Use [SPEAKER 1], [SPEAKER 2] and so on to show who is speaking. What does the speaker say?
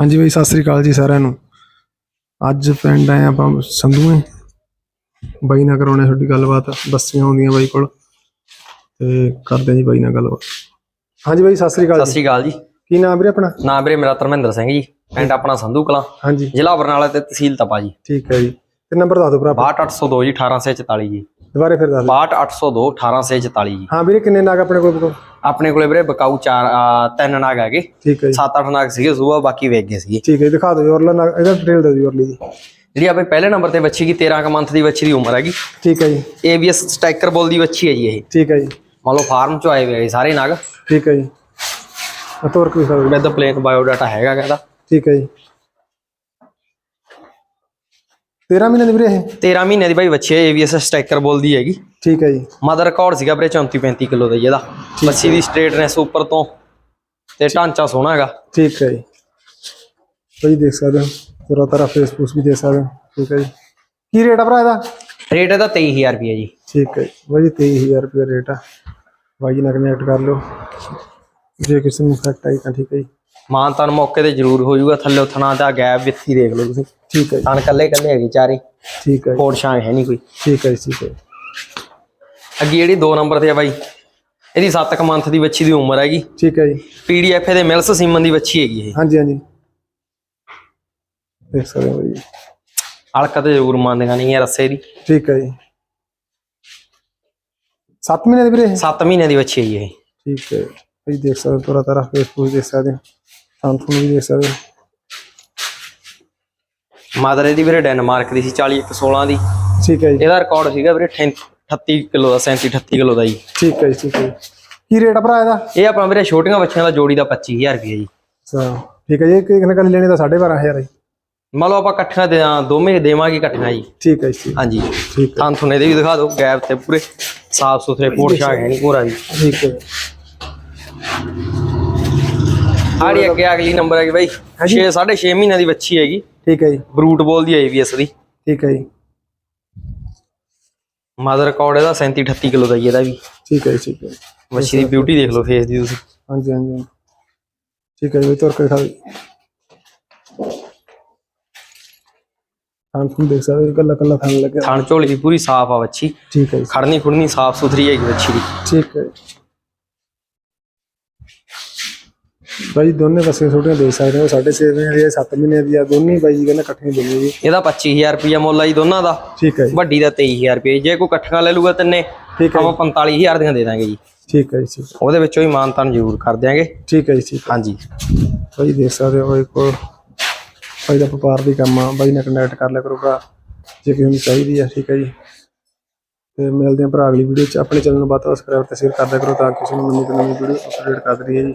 [SPEAKER 1] ਹਾਂਜੀ ਬਾਈ ਸਤਿ ਸ੍ਰੀ ਅਕਾਲ ਜੀ ਸਾਰਿਆਂ ਨੂੰ। ਅੱਜ ਪਿੰਡ ਆਏ ਆਪਾਂ ਸੰਧੂਏ। ਬਾਈ ਨਾਲ ਕਰਾਉਣੇ ਤੁਹਾਡੀ ਗੱਲਬਾਤ। ਬੱਸੀਆਂ ਆਉਂਦੀਆਂ ਬਾਈ ਕੋਲ। ਤੇ ਕਰਦੇ ਹਾਂ ਜੀ ਬਾਈ ਨਾਲ ਗੱਲਬਾਤ। ਹਾਂਜੀ ਬਾਈ ਸਤਿ ਸ੍ਰੀ ਅਕਾਲ
[SPEAKER 2] ਸਤਿ
[SPEAKER 1] ਜੀ।
[SPEAKER 2] ਸ਼੍ਰੀ ਅਕਾਲ ਜੀ।
[SPEAKER 1] ਕੀ ਨਾਮ ਵੀਰੇ ਆਪਣਾ?
[SPEAKER 2] ਨਾਮ ਵੀਰੇ ਮੇਰਾ ਧਰਮਿੰਦਰ ਸਿੰਘ ਜੀ। ਪਿੰਡ ਆਪਣਾ ਸੰਧੂ ਕਲਾਂ।
[SPEAKER 1] ਹਾਂਜੀ।
[SPEAKER 2] ਜ਼ਿਲ੍ਹਾ ਬਰਨਾਲਾ ਤੇ ਤਹਿਸੀਲ ਤਪਾ ਜੀ।
[SPEAKER 1] ਠੀਕ ਹੈ ਜੀ। ਤੇ ਨੰਬਰ ਦੱਸ ਦਿਓ ਭਰਾ
[SPEAKER 2] 62802 ਜੀ 1844 ਜੀ।
[SPEAKER 1] ਦੁਬਾਰੇ ਫਿਰ ਦੱਸ ਦਿਓ।
[SPEAKER 2] 62802 1844 ਜੀ।
[SPEAKER 1] ਹਾਂ ਵੀਰੇ ਕਿੰਨੇ ਨਾਗ ਆਪਣੇ ਕੋਲ?
[SPEAKER 2] ਆਪਣੇ ਕੋਲੇ ਵੀਰੇ ਬਕਾਊ ਚਾਰ ਤਿੰਨ ਨਾਗ ਹੈਗੇ।
[SPEAKER 1] ਠੀਕ ਹੈ ਜੀ।
[SPEAKER 2] 7-8 ਨਾਗ ਸੀਗੇ ਸੂਆ ਬਾਕੀ ਵੇਚ ਗਏ ਸੀਗੇ।
[SPEAKER 1] ਠੀਕ ਹੈ ਜੀ ਦਿਖਾ ਦਿਓ ਔਰਲਾ ਨਾਗ ਇਹਦਾ ਡਿਟੇਲ ਦਿਓ ਜੀ ਔਰਲੀ ਦੀ।
[SPEAKER 2] ਜਿਹੜੀ ਆਪਣੇ ਪਹਿਲੇ ਨੰਬਰ ਤੇ ਬੱਚੀ ਕੀ 13 ਕ ਮੰਥ ਦੀ ਬੱਚੀ ਦੀ ਉਮਰ ਹੈਗੀ।
[SPEAKER 1] ਠੀਕ ਹੈ ਜੀ।
[SPEAKER 2] ABS ਸਟਾਈਕਰ ਬੋਲ ਦੀ ਬੱਚੀ ਹੈ ਜੀ ਇਹ।
[SPEAKER 1] ਠੀਕ ਹੈ ਜੀ।
[SPEAKER 2] ਮੰਨ ਲਓ ਫਾਰਮ ਚੋਂ ਆਏ ਹੋਏ ਆ ਇਹ ਸਾਰੇ ਨਾਗ।
[SPEAKER 1] ਠੀਕ ਹੈ ਜੀ। ਤੋਰ ਕੇ ਦਿਖਾ ਦਿਓ
[SPEAKER 2] ਵਿਦ ਪਲੇਨ ਬਾਇਓਡਾਟਾ ਹੈਗਾ ਕਹਿੰਦਾ।
[SPEAKER 1] ਠੀਕ ਹੈ ਜੀ। 13 ਮਹੀਨੇ ਦੀ ਵੀਰੇ ਇਹ?
[SPEAKER 2] 13 ਮਹੀਨੇ ਦੀ ਬਾਈ ਬੱਚੀ ਹੈ ABS ਸਟਾਈਕਰ ਬੋਲ ਦੀ ਹੈਗੀ।
[SPEAKER 1] ਠੀਕ ਹੈ ਜੀ।
[SPEAKER 2] ਮਦਰ ਰਿਕਾਰਡ ਸੀਗਾ ਵੀਰੇ 34 35 ਕਿਲੋ ਦਾ ਜੀ ਇਹਦਾ। ਬੱਚੀ ਦੀ ਸਟ੍ਰੇਟਨੈਸ ਉੱਪਰ ਤੋਂ ਤੇ ਢਾਂਚਾ ਸੋਹਣਾ ਹੈਗਾ।
[SPEAKER 1] ਠੀਕ ਹੈ ਜੀ। ਭਾਈ ਦੇਖ ਸਕਦੇ ਹੋ ਪੂਰਾ ਤਰ੍ਹਾਂ ਫੇਸਬੁੱਕ ਵੀ ਦੇਖ ਸਕਦੇ ਹੋ। ਠੀਕ ਹੈ ਜੀ। ਕੀ ਰੇਟ ਆ ਭਰਾ ਇਹਦਾ?
[SPEAKER 2] ਰੇਟ ਇਹਦਾ 23000 ਰੁਪਏ ਜੀ।
[SPEAKER 1] ਠੀਕ ਹੈ ਜੀ। ਬਾਈ 23000 ਰੁਪਏ ਰੇਟ ਆ। ਜੀ ਨਾਲ ਕਨੈਕਟ ਕਰ ਲਿਓ। ਜੇ ਕਿਸੇ ਨੂੰ ਫੈਕਟ ਆਈ ਤਾਂ ਠੀਕ ਹੈ ਜੀ।
[SPEAKER 2] ਮਾਨ ਤਨ ਮੌਕੇ ਤੇ ਜ਼ਰੂਰ ਹੋ ਜਾਊਗਾ ਥੱਲੇ ਉਥਣਾ ਦਾ ਗੈਪ ਵਿੱਥੀ ਦੇਖ ਲਓ ਤੁਸੀਂ।
[SPEAKER 1] ਠੀਕ ਹੈ ਜੀ।
[SPEAKER 2] ਤਨ ਕੱਲੇ ਕੱਲੇ ਹੈਗੇ ਚਾਰੇ।
[SPEAKER 1] ਠੀਕ ਹੈ ਜੀ,
[SPEAKER 2] ਕੋਟ ਸ਼ਾਂਗ ਹੈ ਨਹੀਂ ਕੋਈ।
[SPEAKER 1] ਠੀਕ ਹੈ ਜੀ, ਠੀਕ ਹੈ ਜੀ।
[SPEAKER 2] ਅੱਗੇ ਜਿਹੜੀ 2 ਨੰਬਰ ਤੇ ਆ ਬਾਈ ਇਹਦੀ 7 ਕ ਮੰਥ ਦੀ ਬੱਚੀ ਦੀ ਉਮਰ ਹੈਗੀ।
[SPEAKER 1] ਠੀਕ ਹੈ ਜੀ।
[SPEAKER 2] ਪੀਡੀਐਫ ਦੇ ਮਿਲਸ ਸੀਮਨ ਦੀ ਬੱਚੀ ਹੈਗੀ ਇਹ।
[SPEAKER 1] ਹਾਂਜੀ ਹਾਂਜੀ। ਦੇਖ ਸਕਦੇ ਹੋ ਬਾਈ।
[SPEAKER 2] ਅਲਕ ਤੇ ਜ਼ਰੂਰ ਮੰਨਦੀਆਂ ਨਹੀਂ ਇਹ ਰੱਸੇ ਦੀ।
[SPEAKER 1] ਠੀਕ ਹੈ ਜੀ। 7 ਮਹੀਨੇ ਦੀ ਵੀਰੇ ਇਹ?
[SPEAKER 2] 7 ਮਹੀਨੇ ਦੀ ਬੱਚੀ ਹੈ ਜੀ ਇਹ।
[SPEAKER 1] ਠੀਕ ਹੈ। ਭਾਈ ਦੇਖ ਸਕਦੇ ਹੋ ਪੂਰਾ ਤਰ੍ਹਾਂ ਫੇਸਬੁੱਕ ਦੇਖ ਸਕਦੇ ਹੋ ਸੰਥੂ ਵੀ ਦੇਖ ਸਕਦੇ ਹੋ।
[SPEAKER 2] ਮਦਰ ਇਹਦੀ ਵੀਰੇ ਡੈਨਮਾਰਕ ਦੀ ਸੀ 40 16 ਦੀ।
[SPEAKER 1] ਠੀਕ ਹੈ ਜੀ।
[SPEAKER 2] ਇਹਦਾ ਰਿਕਾਰਡ ਸੀਗਾ ਵੀਰੇ 38 ਕਿਲੋ ਦਾ 37 38 ਕਿਲੋ ਦਾ ਜੀ।
[SPEAKER 1] ਠੀਕ ਹੈ ਜੀ ਠੀਕ ਹੈ ਜੀ। ਕੀ ਰੇਟ ਆ ਭਰਾ ਇਹਦਾ?
[SPEAKER 2] ਇਹ ਆਪਣਾ ਵੀਰੇ ਛੋਟੀਆਂ ਬੱਚਿਆਂ ਦਾ ਜੋੜੀ ਦਾ 25000 ਰੁਪਏ ਜੀ।
[SPEAKER 1] ਅੱਛਾ ਠੀਕ ਹੈ ਜੀ ਇੱਕ ਇੱਕ ਨਕਲ ਲੈਣੀ ਤਾਂ 12500 ਹੈ ਜੀ।
[SPEAKER 2] ਮੰਨ ਲਓ ਆਪਾਂ ਇਕੱਠੀਆਂ ਦੇ ਦੋਵੇਂ ਦੇਵਾਂਗੇ ਇਕੱਠੀਆਂ ਜੀ।
[SPEAKER 1] ਠੀਕ ਹੈ ਜੀ ਠੀਕ-
[SPEAKER 2] ਹਾਂਜੀ।
[SPEAKER 1] ਠੀਕ ਹੈ।
[SPEAKER 2] ਥਾਂ ਥੁਨੇ ਦੇ ਵੀ ਦਿਖਾ ਦਿਓ ਗੈਪ ਤੇ ਪੂਰੇ ਸਾਫ਼ ਸੁਥਰੇ ਪੋਰਟ ਸ਼ਾਗ ਹੈ। ਨਹੀਂ ਪੂਰਾ ਜੀ।
[SPEAKER 1] ਠੀਕ ਹੈ।
[SPEAKER 2] ਆੜੀ ਅੱਗੇ ਅਗਲੀ ਨੰਬਰ ਹੈਗੀ ਬਾਈ। 6 6.5 ਮਹੀਨਿਆਂ ਦੀ ਬੱਚੀ ਹੈਗੀ।
[SPEAKER 1] ਠੀਕ ਹੈ ਜੀ।
[SPEAKER 2] ਬਰੂਟ ਬੋਲ ਦੀ ਏਵੀਐਸ ਦੀ।
[SPEAKER 1] ਠੀਕ ਹੈ ਜੀ।
[SPEAKER 2] ਮਦਰ ਰਿਕਾਰਡ ਇਹਦਾ 37 38 ਕਿਲੋ ਦਾ ਜੀ ਇਹਦਾ ਵੀ।
[SPEAKER 1] ਠੀਕ ਹੈ ਠੀਕ ਹੈ
[SPEAKER 2] ਬੱਚੀ ਦੀ ਬਿਊਟੀ ਦੇਖ ਲਓ ਫੇਸ ਦੀ ਤੁਸੀਂ।
[SPEAKER 1] ਹਾਂਜੀ ਹਾਂਜੀ। ਠੀਕ ਹੈ ਜੀ ਤੁਰ ਕੇ ਦਿਓ ਹਾਂ ਤੁਹਾਨੂੰ ਦੇਖ ਸਕਦੇ ਹੋ ਕੱਲਾ ਕੱਲਾ ਖਾਣ ਲੱਗਿਆ।
[SPEAKER 2] ਥਣ ਝੋਲੀ ਪੂਰੀ ਸਾਫ਼ ਆ ਬੱਚੀ।
[SPEAKER 1] ਠੀਕ ਹੈ
[SPEAKER 2] ਖੜਨੀ ਖੁੜਨੀ ਸਾਫ਼ ਸੁਥਰੀ ਹੈਗੀ ਬੱਚੀ ਦੀ।
[SPEAKER 1] ਠੀਕ ਹੈ ਜੀ। ਬਾਈ ਦੋਨੇ ਪਾਸੇ ਛੋਟੀਆਂ ਦੇ ਸਕਦੇ ਹੋ 6.5 ਮਹੀਨੇ ਦੀ 7 ਮਹੀਨੇ ਦੀ ਆ ਦੋਨੇ ਬਾਈ ਜੀ ਕਹਿੰਦਾ ਇਕੱਠੀਆਂ ਦੇਣੀ ਜੀ।
[SPEAKER 2] ਇਹਦਾ 25000 ਰੁਪਇਆ ਮੁੱਲ ਆ ਜੀ ਦੋਨਾਂ ਦਾ।
[SPEAKER 1] ਠੀਕ ਹੈ ਜੀ।
[SPEAKER 2] ਵੱਡੀ ਦਾ 23000 ਰੁਪਏ ਜੇ। ਕੋਈ ਇਕੱਠਾ ਲੈ ਲੂਗਾ ਤਿੰਨੇ
[SPEAKER 1] ਠੀਕ ਹੈ
[SPEAKER 2] ਆਪਾਂ 45000 ਦੀਆਂ ਦੇ ਦਾਂਗੇ ਜੀ।
[SPEAKER 1] ਠੀਕ ਹੈ ਜੀ ਠੀਕ।
[SPEAKER 2] ਉਹਦੇ ਵਿੱਚੋਂ ਹੀ ਮਾਨਤਾਨ ਜ਼ਰੂਰ ਕਰ ਦਿਆਂਗੇ।
[SPEAKER 1] ਠੀਕ ਹੈ ਜੀ ਠੀਕ ਹੈ।
[SPEAKER 2] ਹਾਂਜੀ।
[SPEAKER 1] ਬਾਈ ਦੇਖ ਸਕਦੇ ਹੋ ਬਾਈ ਕੋਲ ਬਾਈ ਦਾ ਵਪਾਰ ਦੀ ਕੰਮ ਆ। ਬਾਈ ਨਾਲ ਕੰਟੈਕਟ ਕਰ ਲਿਆ ਕਰੋ ਭਰਾ ਜੇ ਕਿਸੇ ਨੂੰ ਚਾਹੀਦੀ ਆ ਠੀਕ ਹੈ ਜੀ। ਤੇ ਮਿਲਦੇ ਆ ਭਰਾ ਅਗਲੀ ਵੀਡੀਓ ਚ। ਆਪਣੇ ਚੈਨਲ ਨੂੰ ਵੱਧ ਤੋਂ ਵੱਧ ਸਬਸਕ੍ਰਾਈਬ ਤੇ ਸ਼ੇਅਰ ਕਰ ਦਿਆ ਕਰੋ ਤਾਂ ਕਿਸੇ ਨੂੰ ਨਵੀਂ ਤੋਂ ਨਵੀਂ ਵੀਡੀਓ ਅਪਡੇਟ ਕਰ ਰਹੀ ਹੈ ਜੀ।